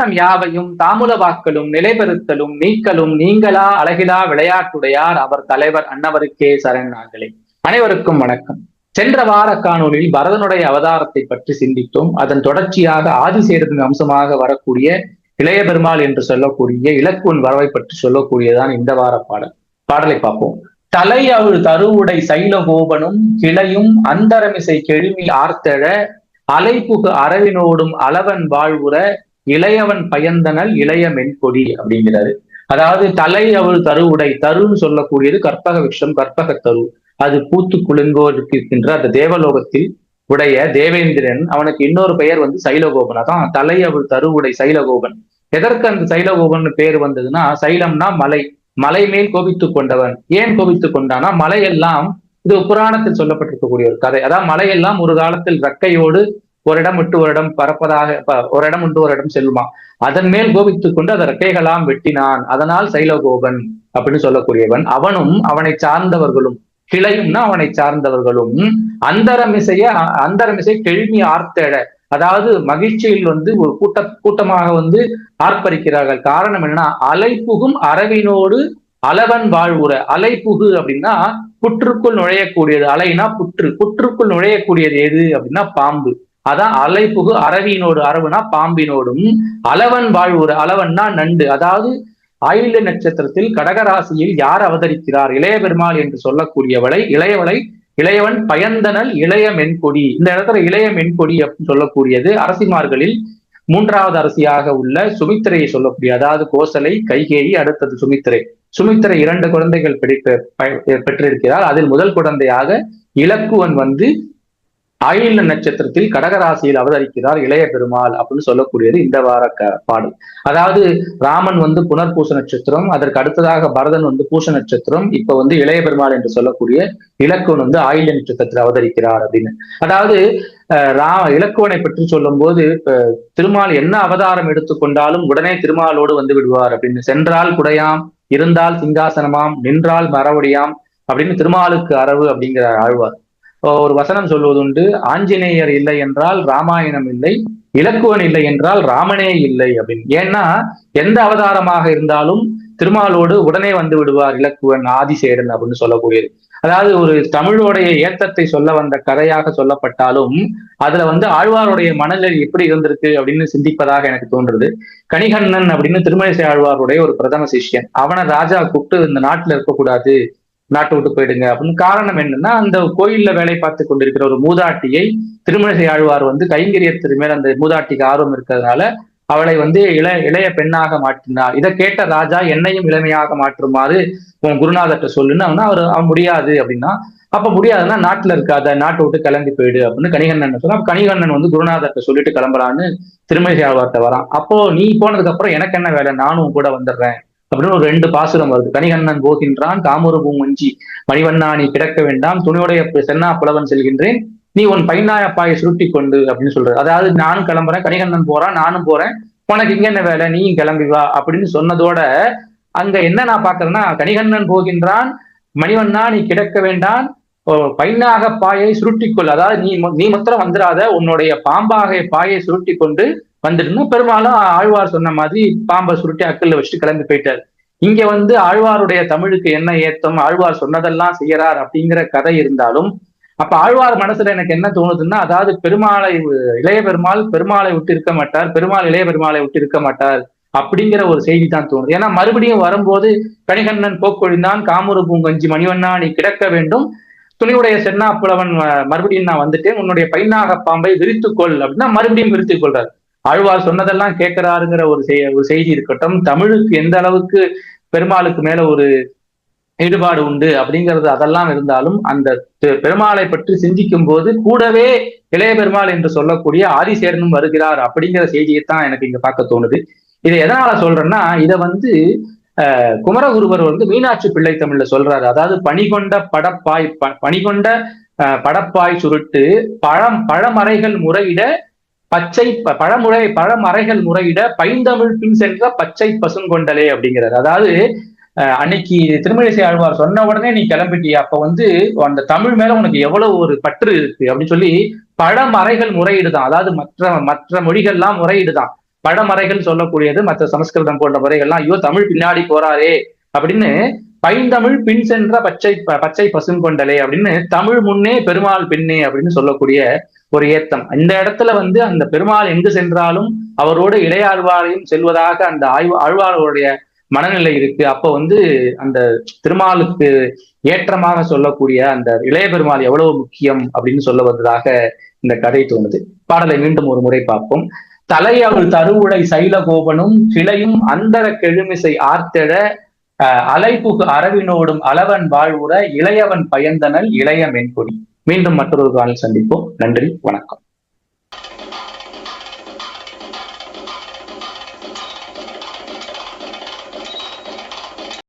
உலகம் யாவையும் தாமுல வாக்களும் நிலைபெறுத்தலும் நீக்கலும் நீங்களா அழகிலா விளையாட்டுடையார் அவர் தலைவர் அன்னவருக்கே சரணாங்களே அனைவருக்கும் வணக்கம். சென்ற வார காணொலியில் பரதனுடைய அவதாரத்தை பற்றி சிந்தித்தோம். அதன் தொடர்ச்சியாக ஆதிசேரத்தின் அம்சமாக வரக்கூடிய இளைய பெருமாள் என்று சொல்லக்கூடிய இலக்குவன் வரவை பற்றி சொல்லக்கூடியதான் இந்த வார பாடல். பாடலை பார்ப்போம். தலை அவள் தருவுடை சைலகோபனும் கிளையும் அந்தரமிசை கெழுமி ஆர்த்தழ அலைப்புகு அரவினோடும் அளவன் வாழ்வுற இளையவன் பயந்தனல் இளைய மென்கொடி அப்படிங்கிறாரு. அதாவது தலை அவள் தருவுடை தருன்னு சொல்லக்கூடியது கற்பக விஷம் கற்பக தரு. அது பூத்து குலுங்கோருக்கு இருக்கின்ற அந்த தேவலோகத்தில் உடைய தேவேந்திரன் அவனுக்கு இன்னொரு பெயர் வந்து சைலகோபன். அதான் தலை அவள் தருவுடை சைலகோபன். எதற்கு அந்த சைலகோபன் பேர் வந்ததுன்னா சைலம்னா மலை மலை மேல் கோபித்து கொண்டவன். ஏன் கோபித்து கொண்டானா மலையெல்லாம் இது புராணத்தில் சொல்லப்பட்டிருக்கக்கூடிய ஒரு கதை. அதாவது மலையெல்லாம் ஒரு காலத்தில் ரக்கையோடு ஒரு இடம் விட்டு ஒரு இடம் பறப்பதாக ஒரு இடம் விட்டு ஒரு இடம் செல்லுமா? அதன் மேல் கோபித்துக் கொண்டு அதை ரெக்கைகளாம் வெட்டினான். அதனால் சைலகோபன் அப்படின்னு சொல்லக்கூடியவன். அவனும் அவனை சார்ந்தவர்களும் கிளையும்னா அவனை சார்ந்தவர்களும் அந்தரமிசைய அந்தரமிசை கெழுமி ஆர்த்தேட அதாவது மகிழ்ச்சியில் வந்து ஒரு கூட்ட கூட்டமாக வந்து ஆர்ப்பரிக்கிறார்கள். காரணம் என்னன்னா அலைப்புகும் அரவினோடு அளவன் வாழ்வுற. அலைப்புகு அப்படின்னா புற்றுக்குள் நுழையக்கூடியது. அலைனா புற்று. புற்றுக்குள் நுழையக்கூடியது எது அப்படின்னா பாம்பு. அதான் அலைப்புகு அரவியினோடு அரவுனா பாம்பினோடும். அளவன் வாழ்வுற அளவன்னா நண்டு. அதாவது ஆயுள்ய நட்சத்திரத்தில் கடகராசியில் யார் அவதரிக்கிறார்? இளைய பெருமாள் என்று சொல்லக்கூடியவளை இளையவளை இளையவன் பயந்தனல் இளைய மென்கொடி. இந்த இடத்துல இளைய மென்கொடி அப்படின்னு சொல்லக்கூடியது அரசிமார்களில் மூன்றாவது அரசியாக உள்ள சுமித்திரையை சொல்லக்கூடிய அதாவது கோசலை கைகேயி அடுத்தது சுமித்திரை. சுமித்திரை இரண்டு குழந்தைகள் பெற்றிருக்கிறார். அதில் முதல் குழந்தையாக இலக்குவன் வந்து ஆயுள்ள நட்சத்திரத்தில் கடகராசியில் அவதரிக்கிறார் இளைய பெருமாள் அப்படின்னு சொல்லக்கூடியது இந்த வார பாடல். அதாவது ராமன் வந்து புனர்பூச நட்சத்திரம் அதற்கு அடுத்ததாக பரதன் வந்து பூச நட்சத்திரம் இப்ப வந்து இளைய பெருமாள் என்று சொல்லக்கூடிய இலக்குவன் வந்து ஆயுள்ள நட்சத்திரத்தில் அவதரிக்கிறார் அப்படின்னு. அதாவது ரா இலக்குவனை பற்றி சொல்லும் போது திருமால் என்ன அவதாரம் எடுத்துக்கொண்டாலும் உடனே திருமாலோடு வந்து விடுவார் அப்படின்னு. சென்றால் குடையாம் இருந்தால் சிங்காசனமாம் நின்றால் மரவடியாம் அப்படின்னு திருமாலுக்கு அரவு அப்படிங்கிற ஆழ்வார். ஒரு வசனம் சொல்வதுண்டு ஆஞ்சநேயர் இல்லை என்றால் ராமாயணம் இல்லை இலக்குவன் இல்லை என்றால் ராமனே இல்லை அப்படின்னு. ஏன்னா எந்த அவதாரமாக இருந்தாலும் திருமாலோடு உடனே வந்து விடுவார் இலக்குவன் ஆதிசேரன் அப்படின்னு சொல்லக்கூடியது. அதாவது ஒரு தமிழோடைய ஏத்தத்தை சொல்ல வந்த கதையாக சொல்லப்பட்டாலும் அதுல வந்து ஆழ்வாருடைய மனநிலை எப்படி இருந்திருக்கு அப்படின்னு சிந்திப்பதாக எனக்கு தோன்றுது. கணிகண்ணன் அப்படின்னு திருமணிசை ஆழ்வாருடைய ஒரு பிரதம சிஷ்யன். அவனை ராஜா கூப்பிட்டு இந்த நாட்டுல இருக்கக்கூடாது நாட்டை விட்டு போயிடுங்க. அப்படின்னு காரணம் என்னன்னா அந்த கோயில்ல வேலை பார்த்து கொண்டிருக்கிற ஒரு மூதாட்டியை திருமணசை ஆழ்வார் வந்து கைங்கரியத்திற்கு மேல் அந்த மூதாட்டிக்கு ஆர்வம் இருக்கிறதுனால அவளை வந்து இள இளைய பெண்ணாக மாற்றினார். இதை கேட்ட ராஜா என்னையும் இளமையாக மாற்றுமாறு உன் குருநாதர்கிட்ட சொல்லுன்னு அவனா அவர் அவன் முடியாது அப்படின்னா அப்ப முடியாதுன்னா நாட்டுல இருக்காத நாட்டை விட்டு கிளம்பி போயிடு அப்படின்னு கணிகண்ணன் சொன்னா கணிகண்ணன் வந்து குருநாதர்கிட்ட சொல்லிட்டு கிளம்புறான்னு திருமதி ஆழ்வார்ட்ட வரான். அப்போ நீ போனதுக்கு அப்புறம் எனக்கு என்ன வேலை? நானும் கூட வந்துடுறேன். அப்படின்னு ஒரு ரெண்டு பாசுரம் வருது. கணிகண்ணன் போகின்றான் தாமூர பூமஞ்சி மணிவண்ணா நீ கிடக்க வேண்டாம் துணியுடைய சென்னா புலவன் செல்கின்றேன் நீ உன் பைனாயப்பாயை சுருட்டி கொண்டு அப்படின்னு சொல்றது அதாவது நானும் கிளம்புறேன் கனிகண்ணன் போறான் நானும் போறேன் உனக்கு இங்க என்ன வேலை நீயும் கிளம்பி வா அப்படின்னு சொன்னதோட அங்க என்ன நான் பாக்குறேன்னா கணிகண்ணன் போகின்றான் மணிவண்ணா நீ கிடக்க வேண்டாம் பைனாக பாயை சுருட்டிக்கொள் அதாவது நீ நீ மாத்திரம் வந்துடாத உன்னுடைய பாம்பாக பாயை சுருட்டி கொண்டு வந்துட்டுனா பெரும்பாலும் ஆழ்வார் சொன்ன மாதிரி பாம்பை சுருட்டி அக்கல்ல வச்சுட்டு கிளம்பி போயிட்டாரு. இங்க வந்து ஆழ்வாருடைய தமிழுக்கு என்ன ஏத்தம் ஆழ்வார் சொன்னதெல்லாம் செய்யறார் அப்படிங்கிற கதை இருந்தாலும் அப்ப ஆழ்வார் மனசுல எனக்கு என்ன தோணுதுன்னா அதாவது பெருமாளை இளைய பெருமாள் பெருமாளை விட்டு இருக்க மாட்டார் பெருமாள் இளைய பெருமாளை விட்டு இருக்க மாட்டார் அப்படிங்கிற ஒரு செய்தி தான் தோணுது. ஏன்னா மறுபடியும் வரும்போது கணிகண்ணன் போக்கொழிந்தான் காமுறு பூங்கஞ்சி மணிவண்ணா நீ கிடக்க வேண்டும் துணிவுடைய சென்னா புலவன் மறுபடியும் நான் வந்துட்டேன் உன்னுடைய பைனாக பாம்பை விரித்துக்கொள் அப்படின்னா மறுபடியும் விரித்துக் கொள்றாரு ஆழ்வார் சொன்னதெல்லாம் கேட்கிறாருங்கிற ஒரு ஒரு செய்தி இருக்கட்டும் தமிழுக்கு எந்த அளவுக்கு பெருமாளுக்கு மேல ஒரு ஈடுபாடு உண்டு அப்படிங்கிறது அதெல்லாம் இருந்தாலும் அந்த பெருமாளை பற்றி சிந்திக்கும் போது கூடவே இளைய பெருமாள் என்று சொல்லக்கூடிய ஆதிசேரனும் வருகிறார் அப்படிங்கிற செய்தியை தான் எனக்கு இங்க பார்க்க தோணுது. இதை எதனால சொல்றேன்னா இதை வந்து குமரகுருவர் வந்து மீனாட்சி பிள்ளை தமிழ்ல சொல்றாரு. அதாவது பணிகொண்ட படப்பாய் பணிகொண்ட படப்பாய் சுருட்டு பழம் பழமறைகள் முறையிட பச்சை பழமுறை பழமறைகள் முறையிட பைந்தமிழ் பின் சென்ற பச்சை பசுங்கொண்டலே அப்படிங்கிறது அதாவது அன்னைக்கு திருமணிசை ஆழ்வார் சொன்ன உடனே நீ கிளம்பிட்டிய? அப்ப வந்து அந்த தமிழ் மேல உனக்கு எவ்வளவு ஒரு பற்று இருக்கு? அப்படின்னு சொல்லி பழமறைகள் முறையீடுதான். அதாவது மற்ற மற்ற மொழிகள்லாம் முறையீடுதான். பழமறைகள் சொல்லக்கூடியது மற்ற சமஸ்கிருதம் போன்ற முறைகள்லாம் ஐயோ தமிழ் பின்னாடி போறாரே அப்படின்னு பைந்தமிழ் பின் சென்ற பச்சை பச்சை பசுங்கொண்டலே அப்படின்னு தமிழ் முன்னே பெருமாள் பின்னே அப்படின்னு சொல்லக்கூடிய ஒரு ஏத்தம். இந்த இடத்துல வந்து அந்த பெருமாள் எங்கு சென்றாலும் அவரோடு இடையாழ்வாரையும் செல்வதாக அந்த ஆய்வு ஆழ்வாரோடைய மனநிலை இருக்கு. அப்போ வந்து அந்த திருமாலுக்கு ஏற்றமாக சொல்லக்கூடிய அந்த இளைய பெருமாள் எவ்வளவு முக்கியம் அப்படின்னு சொல்ல வந்ததாக இந்த கதை தோணுது. பாடலை மீண்டும் ஒரு முறை பார்ப்போம். தலையவள் தருவுடை சைலகோபனும் கிளையும் அந்தர கெழுமிசை ஆர்த்தெழ அலைப்புகு அரவினோடும் அளவன் வாழ்வுற இளையவன் பயந்தனல் இளைய மென்கொடி. மீண்டும் மற்றொரு காலில் சந்திப்போம். நன்றி வணக்கம்.